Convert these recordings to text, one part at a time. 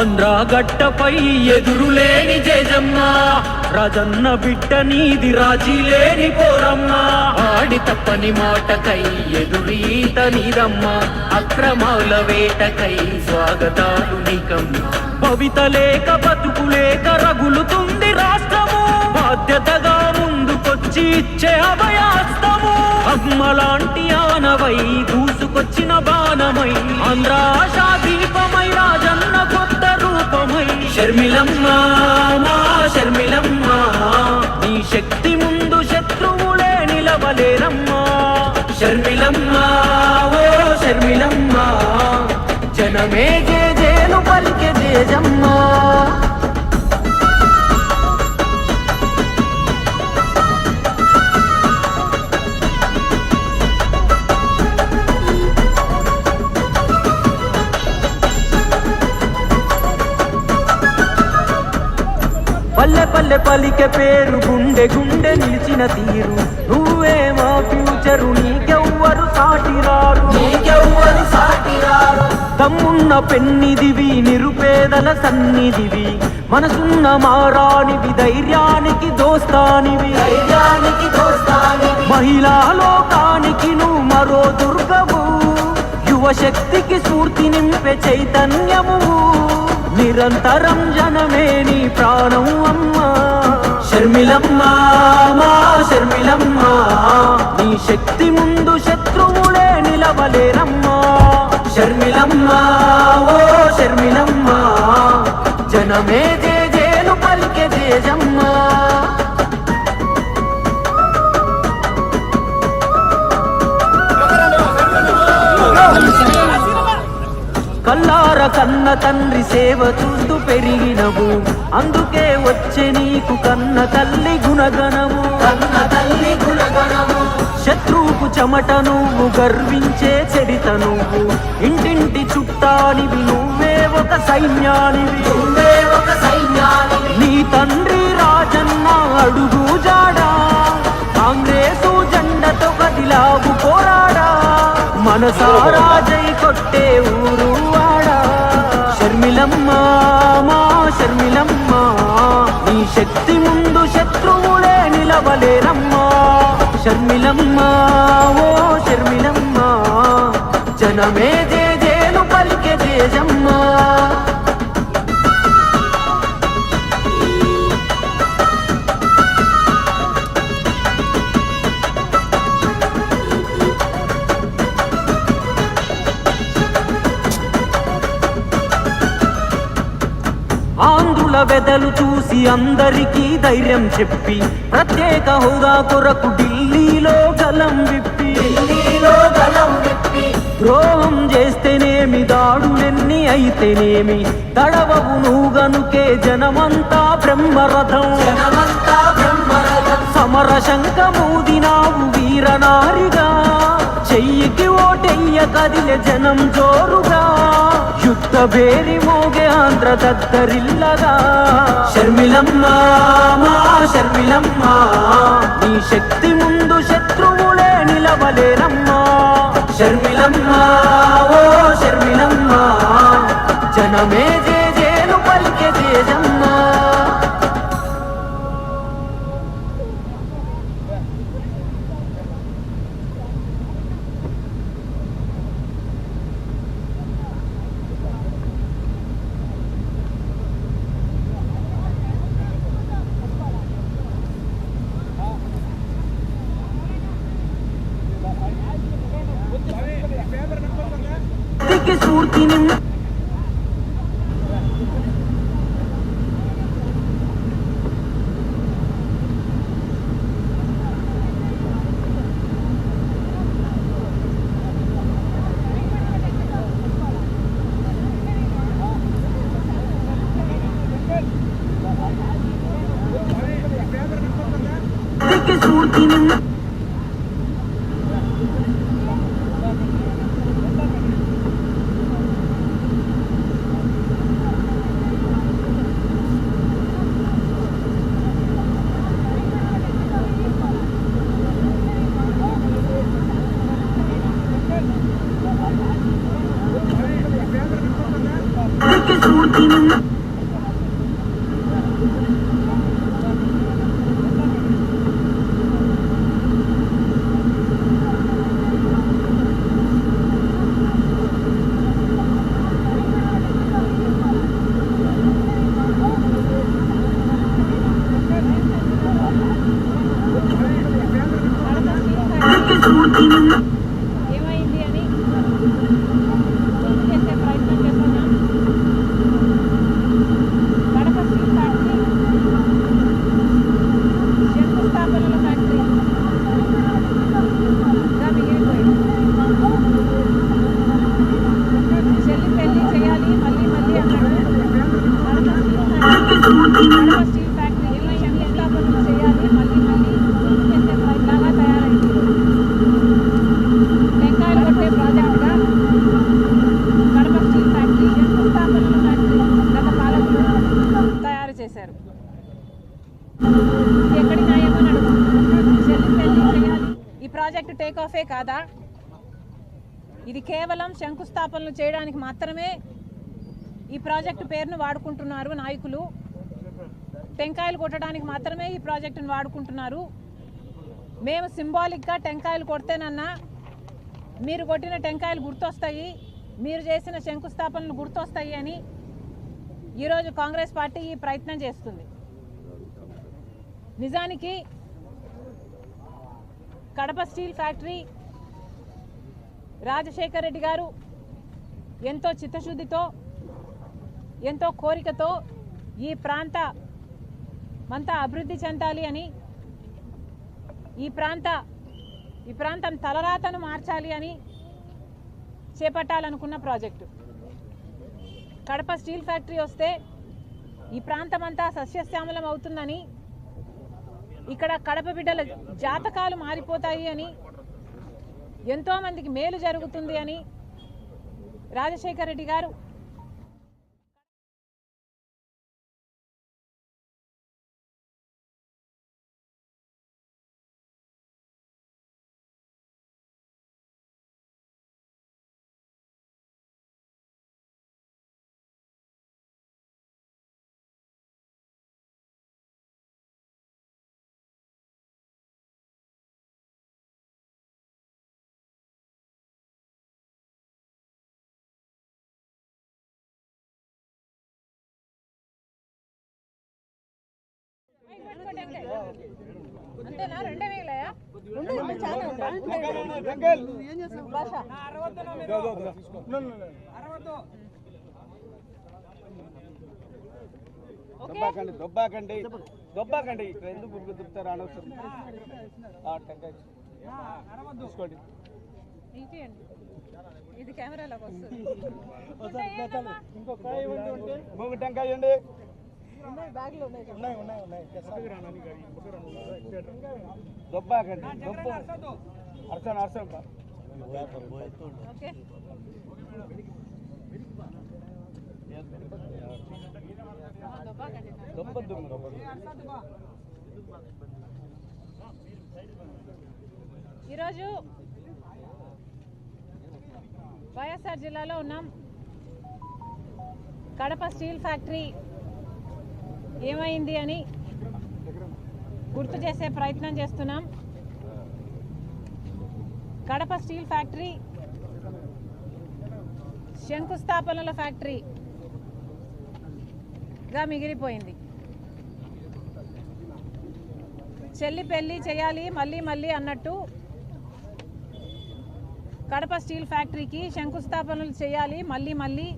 ఆంధ్ర గట్టపై ఎదురులేని జయజమ్మ. రాజన్న బిడ్డ నీది రాజీ లేని పోరమ్మ. ఆడి తప్పని మాటకై ఎదురీత నీదమ్మ. అక్రమాల వేటకై స్వాగతాలు నీకమ్మ. భవిత లేక బతుకు లేక రగులుతుంది రాష్ట్రము. బాధ్యతగా ముందుకొచ్చి ఇచ్చే అభయాస్తము. అమ్మలాంటి ఆనవై దూసుకొచ్చిన బాణమై ఆంధ్ర ఆశా దీపమై రాజన్న కొత్త రూపమై. షర్మిలమ్మ మా షర్మిలమ్మ నీ శక్తి ముందు శత్రువులే నిలవలేరమ్మా. షర్మిలమ్మ ఓ షర్మిలమ్మ జనమే జేజేలు పలికే జేజమ్మా పల్లె పల్లె పలికే పేరు గుండె గుండె నిలిచిన తీరు. నువ్వే మా ఫ్యూచరు నీకెవ్వరు సాటిరారు. నీకెవ్వరు సాటిరారు. తమ్మున్న పెన్నిదివి నిరుపేదల సన్నిధివి. మనసున్న మారానివి ధైర్యానికి దోస్తానివి. ధైర్యానికి దోస్తానివి. మహిళా లోకానికి నువ్వు మరో దుర్గవు. యువ శక్తికి స్ఫూర్తి నింపే చైతన్యము. నిరంతరం జనమే నీ ప్రాణం అమ్మా. శర్మిలమ్మా మా షర్మిలమ్మ నీ శక్తి ముందు శత్రువులే నిలవలేరమ్మా. శర్మిలమ్మా ఓ శర్మిలమ్మా జనమే జేజేలు పలికే జేజమ్మా కన్న తండ్రి సేవ చూస్తూ పెరిగినవు. అందుకే వచ్చే నీకు కన్న తల్లి గుణగణము. కన్న తల్లి గుణగణము. శత్రువుకు చెమట నువ్వు గర్వించే చరిత నువ్వు. ఇంటింటి చుట్టానివి నువ్వే ఒక సైన్యానివి. నువ్వే ఒక సైన్యానివి. నీ తండ్రి రాజన్న అడుగు జాడా. కాంగ్రెసు జెండతో కదిలావు పోరాడా. మనసారా జై కొట్టే ఊరు శర్మిలమ్మా మా షర్మిలమ్మ నీ శక్తి ముందు శత్రువులే నిలవలేరమ్మా. అందరికీ ధైర్యం చెప్పి ప్రత్యేక హోదా కొరకు ఢిల్లీలో గలం విప్పి. ఢిల్లీలో గలం విప్పి. ద్రోహం చేస్తేనేమి దాడులెన్ని అయితేనేమి తడవవు నువ్వు గనుకే జనమంతా బ్రహ్మరథం. జనమంతా బ్రహ్మరథం. సమర శంఖమూదినావు వీరనారిగా. చెయ్యికి ఓటెయ్య కదిలే జనం జోరుగా. యుద్ధ భేరి మోగే ఆంధ్ర దద్దరిల్లగా. షర్మిలమ్మ మా షర్మిలమ్మ నీ శక్తి ముందు శత్రువులే నిలవలేరమ్మా. షర్మిలమ్మ ఓ షర్మిలమ్మ జనమే జేజేలు పలికే జేజమ్మా ഭാഗ്യസൂർത്തിനും స్టీల్ ఫ్యాక్టరీ ఇలా ఎన్ని స్థాపనలు చేయాలి మళ్ళీ మళ్ళీ తయారైంది టెంకాయలు కొట్టే ప్రాజెక్టుగా కడప స్టీల్ ఫ్యాక్టరీ ఎన్ని ఫ్యాక్టరీ గత పాలకులు తయారు చేశారు ఎక్కడి న్యాయమని అడుగుతున్నాను చేయాలి ఈ ప్రాజెక్టు టేక్ ఆఫే కాదా? ఇది కేవలం శంకుస్థాపనలు చేయడానికి మాత్రమే ఈ ప్రాజెక్టు పేరును వాడుకుంటున్నారు నాయకులు. టెంకాయలు కొట్టడానికి మాత్రమే ఈ ప్రాజెక్టును వాడుకుంటున్నారు. మేము సింబాలిక్గా టెంకాయలు కొడితేనన్నా మీరు కొట్టిన టెంకాయలు గుర్తొస్తాయి మీరు చేసిన శంకుస్థాపనలు గుర్తొస్తాయి అని ఈరోజు కాంగ్రెస్ పార్టీ ఈ ప్రయత్నం చేస్తుంది. నిజానికి కడప స్టీల్ ఫ్యాక్టరీ రాజశేఖర్ రెడ్డి గారు ఎంతో చిత్తశుద్ధితో ఎంతో కోరికతో ఈ ప్రాంత మంతా అభివృద్ధి చెందాలి అని ఈ ప్రాంత ఈ ప్రాంతం తలరాతను మార్చాలి అని చేపట్టాలనుకున్న ప్రాజెక్టు. కడప స్టీల్ ఫ్యాక్టరీ వస్తే ఈ ప్రాంతమంతా సస్యశ్యామలం అవుతుందని ఇక్కడ కడప బిడ్డల జాతకాలు మారిపోతాయి అని ఎంతోమందికి మేలు జరుగుతుంది అని రాజశేఖర రెడ్డి గారు అంతేనా? రెండే దొబ్బాకండి దొబ్బాకండి. దొబ్బాకండి. ఇక్కడ ఎందుకు గుర్తు దుబ్బుతారు అనవసరం ఆ, టెంకాయ తీసుకోండి ఇచ్చేయండి ఇది కెమెరాలోకి వస్తుంది ఉంటాయి ఏంటమ్మా? ఇంకొక టెంకాయ ఇవ్వండి ఉన్నాయి బ్యాగ్లో ఉన్నాయి దొబ్బాకండి దొబ్బు అర్చన అర్చన ఓకే ఆ, దొబ్బాకండి దొబ్బద్దు ఈరోజు వైఎస్ఆర్ జిల్లాలో ఉన్నాం కడప స్టీల్ ఫ్యాక్టరీ ఏమైంది అని గుర్తు చేసే ప్రయత్నం చేస్తున్నాం. కడప స్టీల్ ఫ్యాక్టరీ శంకుస్థాపనల ఫ్యాక్టరీగా మిగిలిపోయింది. చెల్లి పెళ్ళి చేయాలి మళ్ళీ మళ్ళీ అన్నట్టు కడప స్టీల్ ఫ్యాక్టరీకి శంకుస్థాపనలు చేయాలి మళ్ళీ మళ్ళీ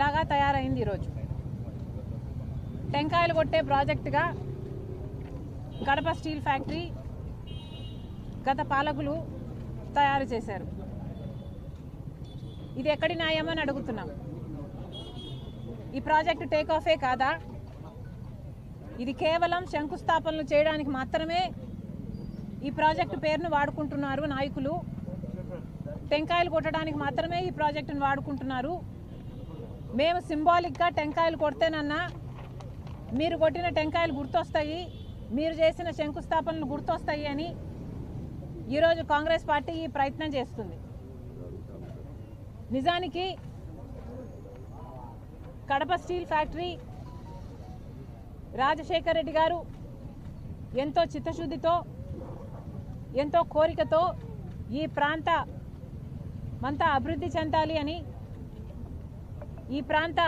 లాగా తయారైంది ఈరోజు. టెంకాయలు కొట్టే ప్రాజెక్టుగా కడప స్టీల్ ఫ్యాక్టరీ గత పాలకులు తయారు చేశారు. ఇది ఎక్కడి న్యాయమని అడుగుతున్నాం. ఈ ప్రాజెక్టు టేక్ ఆఫే కాదా? ఇది కేవలం శంకుస్థాపనలు చేయడానికి మాత్రమే ఈ ప్రాజెక్టు పేరును వాడుకుంటున్నారు నాయకులు. టెంకాయలు కొట్టడానికి మాత్రమే ఈ ప్రాజెక్టును వాడుకుంటున్నారు. మేము సింబాలిక్గా టెంకాయలు కొడితేనన్నా మీరు కొట్టిన టెంకాయలు గుర్తొస్తాయి మీరు చేసిన శంకుస్థాపనలు గుర్తొస్తాయి అని ఈరోజు కాంగ్రెస్ పార్టీ ఈ ప్రయత్నం చేస్తుంది. నిజానికి కడప స్టీల్ ఫ్యాక్టరీ రాజశేఖర్ రెడ్డి గారు ఎంతో చిత్తశుద్ధితో ఎంతో కోరికతో ఈ ప్రాంత మంతా అభివృద్ధి చెందాలి అని ఈ ప్రాంత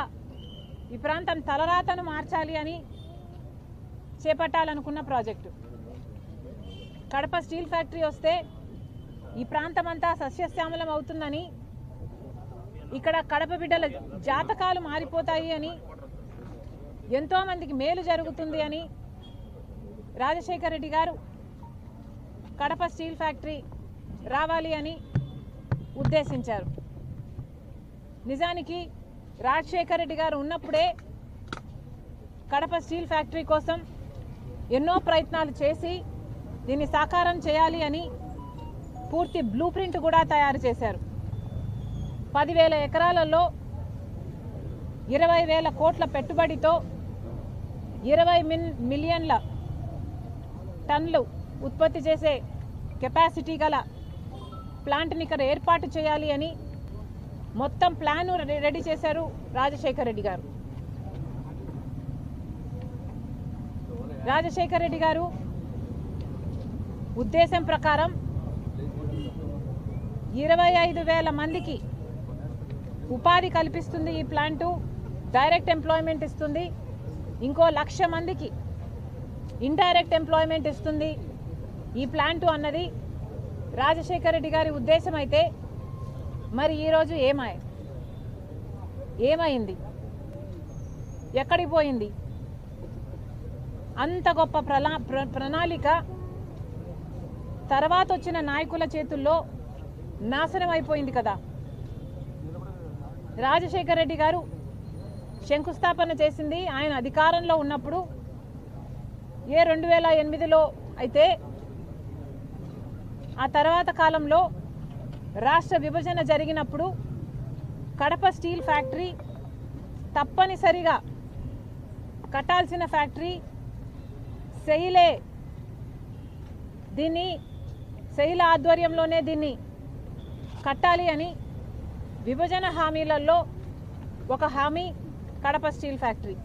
ఈ ప్రాంతం తలరాతను మార్చాలి అని చేపట్టాలనుకున్న ప్రాజెక్టు. కడప స్టీల్ ఫ్యాక్టరీ వస్తే ఈ ప్రాంతం అంతా సస్యశ్యామలం అవుతుందని ఇక్కడ కడప బిడ్డల జాతకాలు మారిపోతాయి అని ఎంతోమందికి మేలు జరుగుతుంది అని రాజశేఖర రెడ్డి గారు కడప స్టీల్ ఫ్యాక్టరీ రావాలి అని ఉద్దేశించారు. నిజానికి రాజశేఖర్ రెడ్డి గారు ఉన్నప్పుడే కడప స్టీల్ ఫ్యాక్టరీ కోసం ఎన్నో ప్రయత్నాలు చేసి దీన్ని సాకారం చేయాలి అని పూర్తి బ్లూ ప్రింట్ కూడా తయారు చేశారు. పదివేల ఎకరాలలో ఇరవై వేల కోట్ల పెట్టుబడితో ఇరవై మిన్ మిలియన్ల టన్లు ఉత్పత్తి చేసే కెపాసిటీ గల ప్లాంట్ని ఇక్కడ ఏర్పాటు చేయాలి అని మొత్తం ప్లాన్ రెడీ చేశారు రాజశేఖర్ రెడ్డి గారు. రాజశేఖర్ రెడ్డి గారు ఉద్దేశం ప్రకారం ఇరవై ఐదు వేల మందికి ఉపాధి కల్పిస్తుంది ఈ ప్లాంటు డైరెక్ట్ ఎంప్లాయ్మెంట్ ఇస్తుంది ఇంకో లక్ష మందికి ఇండైరెక్ట్ ఎంప్లాయ్మెంట్ ఇస్తుంది ఈ ప్లాంటు అన్నది రాజశేఖర్ రెడ్డి గారి ఉద్దేశం అయితే మరి ఈరోజు ఏమాయ ఏమైంది? ఎక్కడికి పోయింది? అంత గొప్ప ప్రలా ప్ర ప్రణాళిక తర్వాత వచ్చిన నాయకుల చేతుల్లో నాశనం అయిపోయింది కదా? రాజశేఖర రెడ్డి గారు శంకుస్థాపన చేసింది. ఆయన అధికారంలో ఉన్నప్పుడు ఏ రెండు వేల ఎనిమిదిలో అయితే ఆ తర్వాత కాలంలో రాష్ట్ర విభజన జరిగినప్పుడు కడప స్టీల్ ఫ్యాక్టరీ తప్పనిసరిగా కట్టాల్సిన ఫ్యాక్టరీ శైలే దీన్ని శైల ఆధ్వర్యంలోనే దీన్ని కట్టాలి అని విభజన హామీలలో ఒక హామీ కడప స్టీల్ ఫ్యాక్టరీ.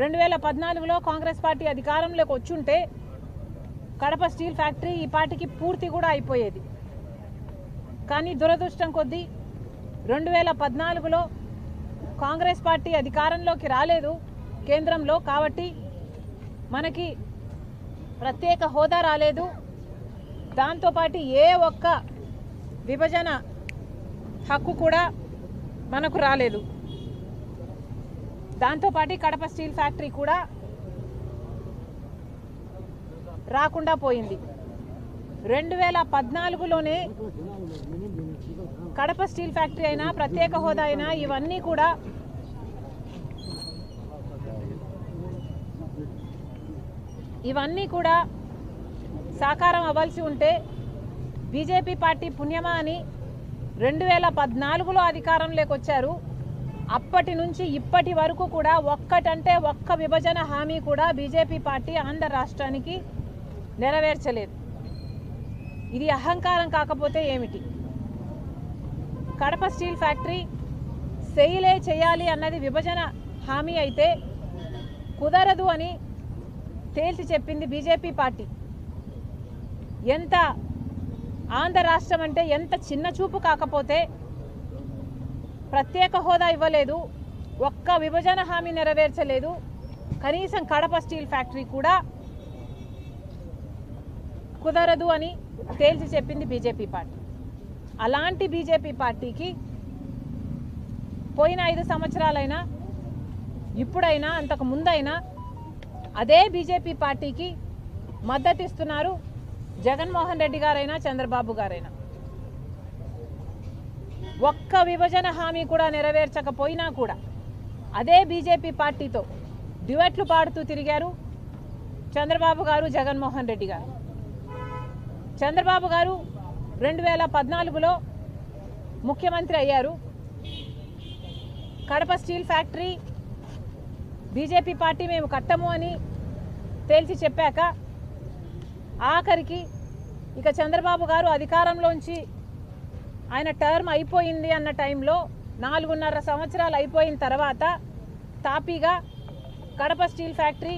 రెండు వేల పద్నాలుగులో కాంగ్రెస్ పార్టీ అధికారంలోకి వచ్చుంటే కడప స్టీల్ ఫ్యాక్టరీ ఈ పార్టీకి పూర్తి కూడా అయిపోయేది. కానీ దురదృష్టం కొద్దీ రెండు వేల పద్నాలుగులో కాంగ్రెస్ పార్టీ అధికారంలోకి రాలేదు కేంద్రంలో కాబట్టి మనకి ప్రత్యేక హోదా రాలేదు. దాంతోపాటు ఏ ఒక్క విభజన హక్కు కూడా మనకు రాలేదు. దాంతోపాటు కడప స్టీల్ ఫ్యాక్టరీ కూడా రాకుండా పోయింది. రెండు వేల పద్నాలుగులోనే కడప స్టీల్ ఫ్యాక్టరీ అయినా ప్రత్యేక హోదా అయినా ఇవన్నీ కూడా ఇవన్నీ కూడా సాకారం అవ్వాల్సి ఉంటే బీజేపీ పార్టీ పుణ్యమా అని రెండు వేల పద్నాలుగులో అధికారంలోకి వచ్చారు అప్పటి నుంచి ఇప్పటి వరకు కూడా ఒక్కటంటే ఒక్క విభజన హామీ కూడా బీజేపీ పార్టీ ఆంధ్ర రాష్ట్రానికి నెరవేర్చలేదు. ఇది అహంకారం కాకపోతే ఏమిటి? కడప స్టీల్ ఫ్యాక్టరీ సెయిలే చేయాలి అన్నది విభజన హామీ అయితే కుదరదు అని తేల్చి చెప్పింది బీజేపీ పార్టీ. ఎంత ఆంధ్ర రాష్ట్రం అంటే ఎంత చిన్న చూపు కాకపోతే ప్రత్యేక హోదా ఇవ్వలేదు ఒక్క విభజన హామీ నెరవేర్చలేదు. కనీసం కడప స్టీల్ ఫ్యాక్టరీ కూడా కుదరదు అని తేల్చి చెప్పింది బీజేపీ పార్టీ. అలాంటి బీజేపీ పార్టీకి పోయిన ఐదు సంవత్సరాలైనా ఇప్పుడైనా అంతకు ముందైనా అదే బీజేపీ పార్టీకి మద్దతు ఇస్తున్నారు జగన్మోహన్ రెడ్డి గారైనా చంద్రబాబు గారైనా. ఒక్క విభజన హామీ కూడా నెరవేర్చకపోయినా కూడా అదే బీజేపీ పార్టీతో డ్యూయట్లు పాడుతూ తిరిగారు చంద్రబాబు గారు జగన్మోహన్ రెడ్డి గారు. చంద్రబాబు గారు రెండు వేల పద్నాలుగులో ముఖ్యమంత్రి అయ్యారు. Kadapa steel factory BJP party మేము కట్టము అని తేల్చి చెప్పాక ఆఖరికి ఇక చంద్రబాబు గారు అధికారంలోంచి ఆయన టర్మ్ అయిపోయింది అన్న టైంలో నాలుగున్నర సంవత్సరాలు అయిపోయిన తర్వాత తాపీగా కడప స్టీల్ ఫ్యాక్టరీ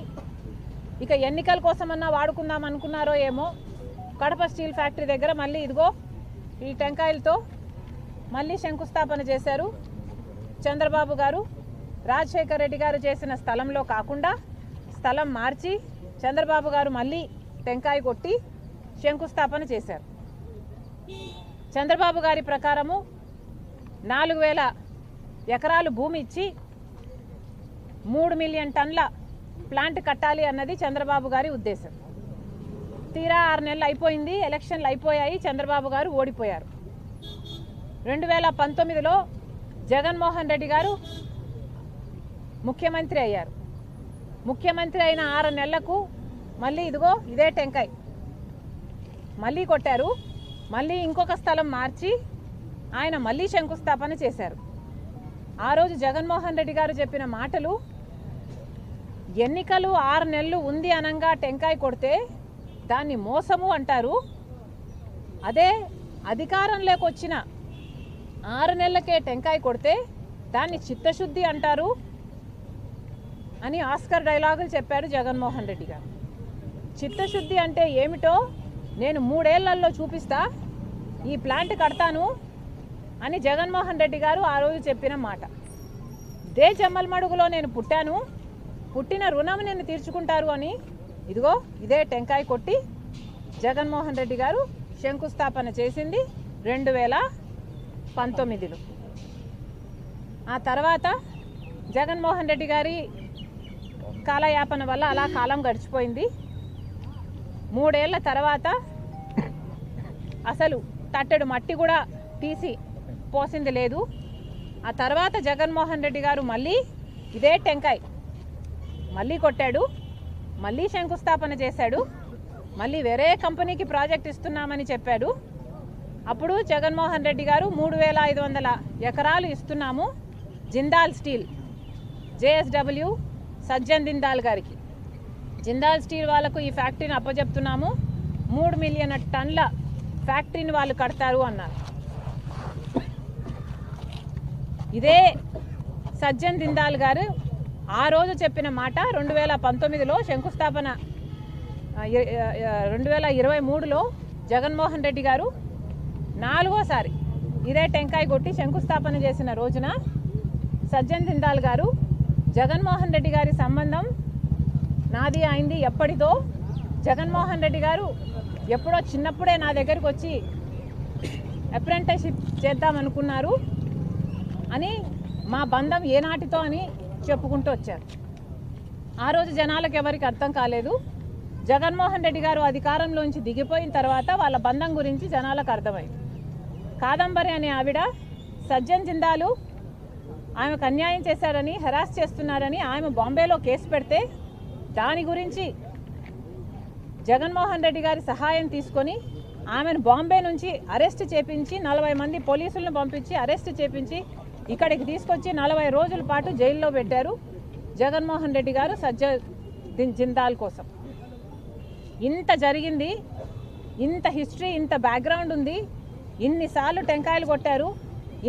ఇక ఎన్నికల కోసమన్నా వాడుకుందాం అనుకున్నారో ఏమో కడప స్టీల్ ఫ్యాక్టరీ దగ్గర మళ్ళీ ఇదిగో ఈ టెంకాయలతో మళ్ళీ శంకుస్థాపన చేశారు చంద్రబాబు గారు. రాజశేఖర్ రెడ్డి గారు చేసిన స్థలంలో కాకుండా స్థలం మార్చి చంద్రబాబు గారు మళ్ళీ టెంకాయ కొట్టి శంకుస్థాపన చేశారు. చంద్రబాబు గారి ప్రకారము నాలుగు వేల ఎకరాలు భూమి ఇచ్చి మూడు మిలియన్ టన్ల ప్లాంట్ కట్టాలి అన్నది చంద్రబాబు గారి ఉద్దేశం. తీరా ఆరు నెలలు అయిపోయింది ఎలక్షన్లు అయిపోయాయి చంద్రబాబు గారు ఓడిపోయారు. రెండు వేల పంతొమ్మిదిలో జగన్మోహన్ రెడ్డి గారు ముఖ్యమంత్రి అయ్యారు. ముఖ్యమంత్రి అయిన ఆరు నెలలకు మళ్ళీ ఇదిగో ఇదే టెంకాయ్. మళ్ళీ కొట్టారు మళ్ళీ ఇంకొక స్థలం మార్చి ఆయన మళ్ళీ శంకుస్థాపన చేశారు. ఆ రోజు జగన్మోహన్ రెడ్డి గారు చెప్పిన మాటలు ఎన్నికలు ఆరు నెలలు ఉంది అనంగా టెంకాయ కొడితే దాన్ని మోసము అంటారు. అదే అధికారంలోకి వచ్చిన ఆరు నెలలకే టెంకాయ కొడితే దాన్ని చిత్తశుద్ధి అంటారు అని ఆస్కర్ డైలాగులు చెప్పాడు జగన్మోహన్ రెడ్డి గారు. చిత్తశుద్ధి అంటే ఏమిటో నేను మూడేళ్ళలో చూపిస్తా ఈ ప్లాంట్ కడతాను అని జగన్మోహన్ రెడ్డి గారు ఆ రోజు చెప్పిన మాట. దే చెమ్మల్మడుగులో నేను పుట్టాను పుట్టిన రుణం నేను తీర్చుకుంటారు అని ఇదిగో ఇదే టెంకాయ కొట్టి జగన్మోహన్ రెడ్డి గారు శంకుస్థాపన చేసింది రెండు వేల పంతొమ్మిదిలో. ఆ తర్వాత జగన్మోహన్ రెడ్డి గారి కాలయాపన వల్ల అలా కాలం గడిచిపోయింది. మూడేళ్ళ తర్వాత అసలు తట్టెడు మట్టి కూడా తీసి పోసింది లేదు. ఆ తర్వాత జగన్మోహన్ రెడ్డి గారు మళ్ళీ ఇదే టెంకాయ్ మళ్ళీ కొట్టాడు. మళ్ళీ శంకుస్థాపన చేశాడు. మళ్ళీ వేరే కంపెనీకి ప్రాజెక్ట్ ఇస్తున్నామని చెప్పాడు. అప్పుడు జగన్మోహన్ రెడ్డి గారు మూడు వేల ఐదు వందల ఎకరాలు ఇస్తున్నాము జిందాల్ స్టీల్ జేఎస్డబ్ల్యూ సజ్జన్ దిందాల్ గారికి. జిందాల్ స్టీల్ వాళ్ళకు ఈ ఫ్యాక్టరీని అప్పజెప్తున్నాము. మూడు మిలియన్ టన్ల ఫ్యాక్టరీని వాళ్ళు కడతారు అన్నారు. ఇదే సజ్జన్ దిందాల్ గారు ఆ రోజు చెప్పిన మాట రెండు వేల పంతొమ్మిదిలో శంకుస్థాపన రెండు వేల ఇరవై మూడులో జగన్మోహన్ రెడ్డి గారు నాలుగోసారి ఇదే టెంకాయ కొట్టి శంకుస్థాపన చేసిన రోజున సజ్జన్ దిందాల్ గారు జగన్మోహన్ రెడ్డి గారి సంబంధం నాది అయింది ఎప్పటిదో జగన్మోహన్ రెడ్డి గారు ఎప్పుడో చిన్నప్పుడే నా దగ్గరికి వచ్చి అప్రెంటిస్షిప్ చేద్దామనుకున్నారు అని మా బంధం ఏనాటితో అని చెప్పుకుంటూ వచ్చారు. ఆ రోజు జనాలకు ఎవరికి అర్థం కాలేదు. జగన్మోహన్ రెడ్డి గారు అధికారంలోంచి దిగిపోయిన తర్వాత వాళ్ళ బంధం గురించి జనాలకు అర్థమైంది. కాదంబరి అనే ఆవిడ సజ్జన్ జిందాలు ఆమెకు అన్యాయం చేశారని హెరాస్ చేస్తున్నారని ఆమె బాంబేలో కేసు పెడితే దాని గురించి జగన్మోహన్ రెడ్డి గారి సహాయం తీసుకొని ఆమెను బాంబే నుంచి అరెస్ట్ చేపించి నలభై మంది పోలీసులను పంపించి అరెస్ట్ చేపించి ఇక్కడికి తీసుకొచ్చి నలభై రోజుల పాటు జైల్లో పెట్టారు జగన్మోహన్ రెడ్డి గారు సజ్జ జిందాల్ కోసం. ఇంత జరిగింది ఇంత హిస్టరీ ఇంత బ్యాక్గ్రౌండ్ ఉంది ఇన్నిసార్లు టెంకాయలు కొట్టారు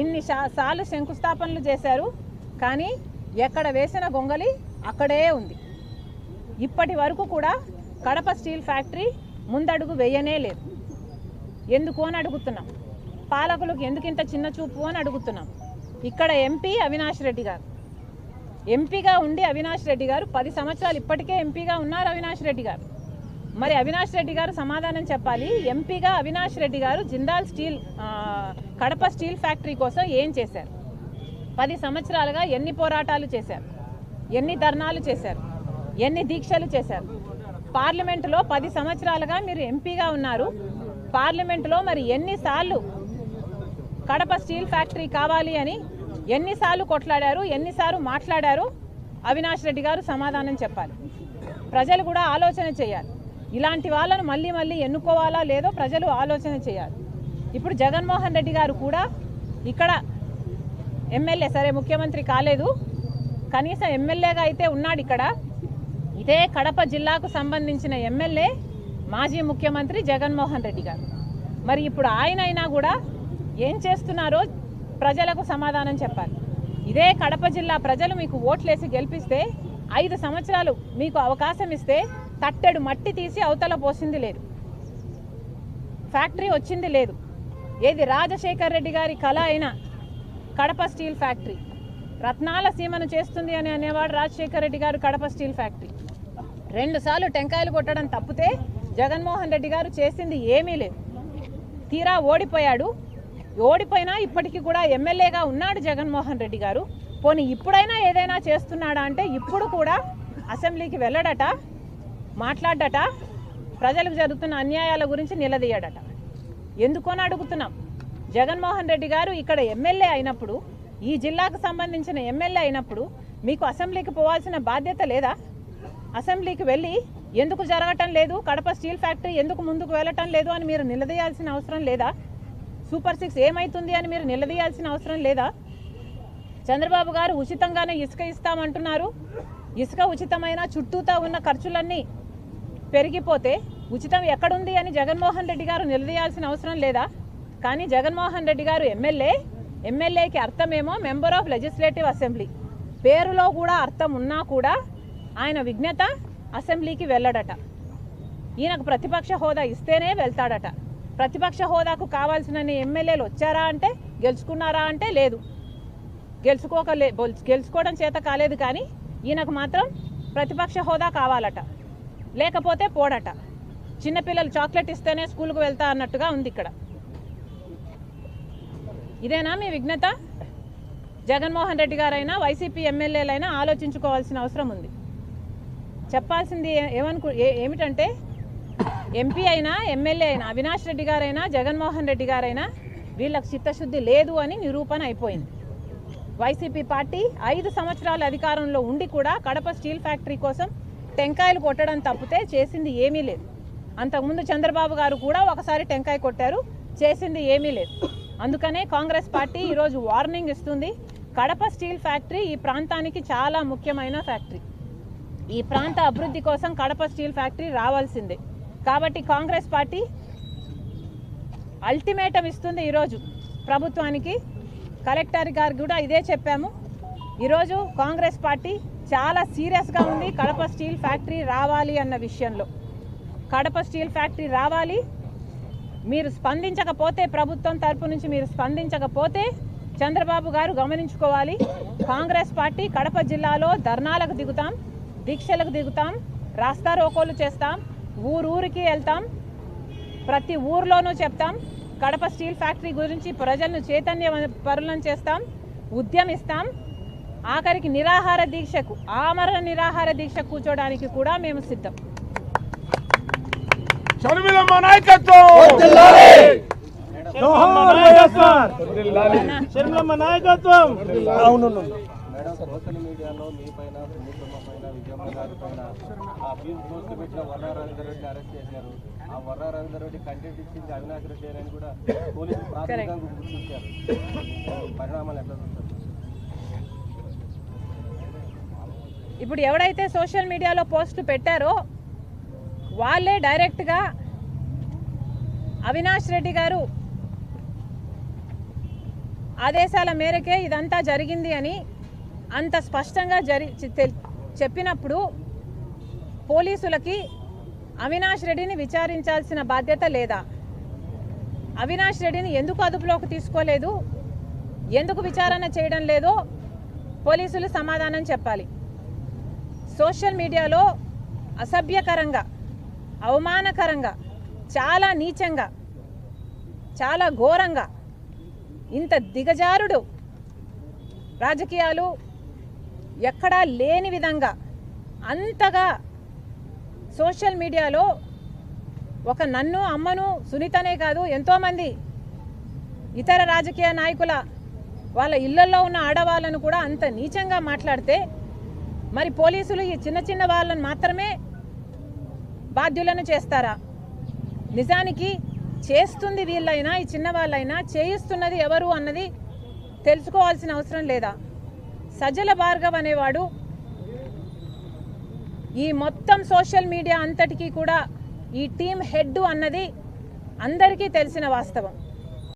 ఇన్ని సార్లు శంకుస్థాపనలు చేశారు కానీ ఎక్కడ వేసిన గొంగలి అక్కడే ఉంది. ఇప్పటి వరకు కూడా కడప స్టీల్ ఫ్యాక్టరీ ముందడుగు వేయనే లేదు. ఎందుకు అని అడుగుతున్నాం. పాలకులకు ఎందుకు ఇంత చిన్న చూపు అని అడుగుతున్నాం. ఇక్కడ ఎంపీ అవినాష్ రెడ్డి గారు. ఎంపీగా ఉండి అవినాష్ రెడ్డి గారు పది సంవత్సరాలు ఇప్పటికే ఎంపీగా ఉన్నారు అవినాష్ రెడ్డి గారు. మరి అవినాష్ రెడ్డి గారు సమాధానం చెప్పాలి. ఎంపీగా అవినాష్ రెడ్డి గారు Jindal steel Kadapa steel factory కోసం ఏం చేశారు? పది సంవత్సరాలుగా ఎన్ని పోరాటాలు చేశారు? ఎన్ని ధర్నాలు చేశారు? ఎన్ని దీక్షలు చేశారు? పార్లమెంటులో పది సంవత్సరాలుగా మీరు ఎంపీగా ఉన్నారు. పార్లమెంటులో మరి ఎన్నిసార్లు కడప స్టీల్ ఫ్యాక్టరీ కావాలి అని ఎన్నిసార్లు కొట్లాడారు ఎన్నిసార్లు మాట్లాడారు? అవినాష్ రెడ్డి గారు సమాధానం చెప్పాలి. ప్రజలు కూడా ఆలోచన చేయాలి. ఇలాంటి వాళ్ళను మళ్ళీ మళ్ళీ ఎన్నుకోవాలా లేదో ప్రజలు ఆలోచన చేయాలి. ఇప్పుడు జగన్మోహన్ రెడ్డి గారు కూడా ఇక్కడ ఎమ్మెల్యే సరే ముఖ్యమంత్రి కాలేదు. కనీసం ఎమ్మెల్యేగా అయితే ఉన్నాడు ఇక్కడ. ఇదే కడప జిల్లాకు సంబంధించిన ఎమ్మెల్యే మాజీ ముఖ్యమంత్రి జగన్మోహన్ రెడ్డి గారు. మరి ఇప్పుడు ఆయన అయినా కూడా ఏం చేస్తున్నారో ప్రజలకు సమాధానం చెప్పాలి. ఇదే కడప జిల్లా ప్రజలు మీకు ఓట్లేసి గెలిపిస్తే ఐదు సంవత్సరాలు మీకు అవకాశం ఇస్తే తట్టెడు మట్టి తీసి అవతల పోసింది లేదు. ఫ్యాక్టరీ వచ్చింది లేదు. ఏది రాజశేఖర్ రెడ్డి గారి కళ అయిన కడప స్టీల్ ఫ్యాక్టరీ. రత్నాల సీమను చేస్తుంది అని అనేవాడు రాజశేఖర్ రెడ్డి గారు కడప స్టీల్ ఫ్యాక్టరీ. రెండుసార్లు టెంకాయలు కొట్టడం తప్పితే జగన్మోహన్ రెడ్డి గారు చేసింది ఏమీ లేదు. తీరా ఓడిపోయాడు. ఓడిపోయినా ఇప్పటికీ కూడా ఎమ్మెల్యేగా ఉన్నాడు జగన్మోహన్ రెడ్డి గారు. పోనీ ఇప్పుడైనా ఏదైనా చేస్తున్నాడా అంటే ఇప్పుడు కూడా అసెంబ్లీకి వెళ్ళడట మాట్లాడట ప్రజలకు జరుగుతున్న అన్యాయాల గురించి నిలదీయడట. ఎందుకు అని అడుగుతున్నాం? జగన్మోహన్ రెడ్డి గారు ఇక్కడ ఎమ్మెల్యే అయినప్పుడు ఈ జిల్లాకు సంబంధించిన ఎమ్మెల్యే అయినప్పుడు మీకు అసెంబ్లీకి పోవాల్సిన బాధ్యత లేదా? అసెంబ్లీకి వెళ్ళి ఎందుకు జరగటం లేదు? కడప స్టీల్ ఫ్యాక్టరీ ఎందుకు ముందుకు వెళ్ళటం లేదు అని మీరు నిలదీయాల్సిన అవసరం లేదా? సూపర్ సిక్స్ ఏమైతుంది అని మీరు నిలదీయాల్సిన అవసరం లేదా? చంద్రబాబు గారు ఉచితంగానే ఇసుక ఇస్తామంటున్నారు. ఇసుక ఉచితమైన చుట్టూతా ఉన్న ఖర్చులన్నీ పెరిగిపోతే ఉచితం ఎక్కడుంది అని జగన్మోహన్ రెడ్డి గారు నిలదీయాల్సిన అవసరం లేదా? కానీ జగన్మోహన్ రెడ్డి గారు ఎమ్మెల్యే ఎమ్మెల్యేకి అర్థమేమో మెంబర్ ఆఫ్ లెజిస్లేటివ్ అసెంబ్లీ. పేరులో కూడా అర్థం ఉన్నా కూడా ఆయన విజ్ఞత అసెంబ్లీకి వెళ్ళడట. ఈయనకు ప్రతిపక్ష హోదా ఇస్తేనే వెళ్తాడట. ప్రతిపక్ష హోదాకు కావాల్సిన ఎమ్మెల్యేలు వచ్చారా అంటే గెలుచుకున్నారా అంటే లేదు. గెలుచుకోకలే గెలుచుకోవడం చేత కాలేదు కానీ ఈయనకు మాత్రం ప్రతిపక్ష హోదా కావాలట. లేకపోతే పోడట. చిన్నపిల్లలు చాక్లెట్ ఇస్తేనే స్కూల్కి వెళ్తా అన్నట్టుగా ఉంది ఇక్కడ. ఇదేనా మీ విఘ్నత జగన్మోహన్ రెడ్డి గారైనా వైసీపీ ఎమ్మెల్యేలైనా ఆలోచించుకోవాల్సిన అవసరం ఉంది. చెప్పాల్సింది ఏమనుకు ఏమిటంటే ఎంపీ అయినా ఎమ్మెల్యే అయినా అవినాష్ రెడ్డి గారైనా జగన్మోహన్ రెడ్డి గారైనా వీళ్ళకి చిత్తశుద్ధి లేదు అని నిరూపణ అయిపోయింది. వైసీపీ పార్టీ ఐదు సంవత్సరాల అధికారంలో ఉండి కూడా కడప స్టీల్ ఫ్యాక్టరీ కోసం టెంకాయలు కొట్టడం తప్పితే చేసింది ఏమీ లేదు. అంతకుముందు చంద్రబాబు గారు కూడా ఒకసారి టెంకాయ కొట్టారు చేసింది ఏమీ లేదు. అందుకనే కాంగ్రెస్ పార్టీ ఈరోజు వార్నింగ్ ఇస్తుంది కడప స్టీల్ ఫ్యాక్టరీ ఈ ప్రాంతానికి చాలా ముఖ్యమైన ఫ్యాక్టరీ. ఈ ప్రాంత అభివృద్ధి కోసం కడప స్టీల్ ఫ్యాక్టరీ రావాల్సిందే. కాబట్టి కాంగ్రెస్ పార్టీ అల్టిమేటం ఇస్తుంది ఈరోజు ప్రభుత్వానికి. కలెక్టర్ గారికి కూడా ఇదే చెప్పాము. ఈరోజు కాంగ్రెస్ పార్టీ చాలా సీరియస్గా ఉంది. కడప స్టీల్ ఫ్యాక్టరీ రావాలి అన్న విషయంలో. కడప స్టీల్ ఫ్యాక్టరీ రావాలి. మీరు స్పందించకపోతే ప్రభుత్వం తరపు నుంచి మీరు స్పందించకపోతే చంద్రబాబు గారు గమనించుకోవాలి. కాంగ్రెస్ పార్టీ కడప జిల్లాలో ధర్నాలకు దిగుతాం దీక్షలకు దిగుతాం రాస్తా రోకోలు చేస్తాం. ఊరూరికి వెళ్తాం. ప్రతి ఊర్లోనూ చెప్తాం. కడప స్టీల్ ఫ్యాక్టరీ గురించి ప్రజలను చైతన్య పరులను చేస్తాం. ఉద్యమిస్తాం ఆఖరికి నిరాహార దీక్షకు ఆమరణ నిరాహార దీక్ష కూర్చోడానికి కూడా మేము సిద్ధం. నాయకత్వం! అవును మీడియాలో మీ పైన విజయమ్మ గారి పైన ఆ ఫీజు పోస్ట్ పెట్టిన వర్రా రవీందర్ రెడ్డి అరెస్ట్ చేశారు ఆ వర్రా రవీందర్ రెడ్డి కంటెంట్ ఇచ్చింది అవినాష్ రెడ్డి అని కూడా పోలీసులు ప్రాథమికంగా గుర్తించారు పరిణామాలు ఎట్లా చూస్తారు ఇప్పుడు ఎవడైతే సోషల్ మీడియాలో పోస్టులు పెట్టారో వాళ్ళే డైరెక్ట్గా అవినాష్ రెడ్డి గారు ఆదేశాల మేరకే ఇదంతా జరిగింది అని అంత స్పష్టంగా జరి చెప్పినప్పుడు పోలీసులకి అవినాష్ రెడ్డిని విచారించాల్సిన బాధ్యత లేదా? అవినాష్ రెడ్డిని ఎందుకు అదుపులోకి తీసుకోలేదు? ఎందుకు విచారణ చేయడం లేదో పోలీసులు సమాధానం చెప్పాలి. సోషల్ మీడియాలో అసభ్యకరంగా అవమానకరంగా చాలా నీచంగా చాలా ఘోరంగా ఇంత దిగజారుడు రాజకీయాలు ఎక్కడా లేని విధంగా అంతగా సోషల్ మీడియాలో ఒక నన్ను అమ్మను సునీతనే కాదు ఎంతోమంది ఇతర రాజకీయ నాయకుల వాళ్ళ ఇళ్ళలో ఉన్న ఆడవాళ్ళను కూడా అంత నీచంగా మాట్లాడితే మరి పోలీసులు ఈ చిన్న చిన్న వాళ్ళని మాత్రమే బాధ్యులను చేస్తారా? నిజానికి చేస్తుంది వీళ్ళైనా ఈ చిన్న వాళ్ళైనా చేయిస్తున్నది ఎవరు అన్నది తెలుసుకోవాల్సిన అవసరం లేదా? సజల భార్గవ్ అనేవాడు ఈ మొత్తం సోషల్ మీడియా అంతటికీ కూడా ఈ టీం హెడ్ అన్నది అందరికీ తెలిసిన వాస్తవం.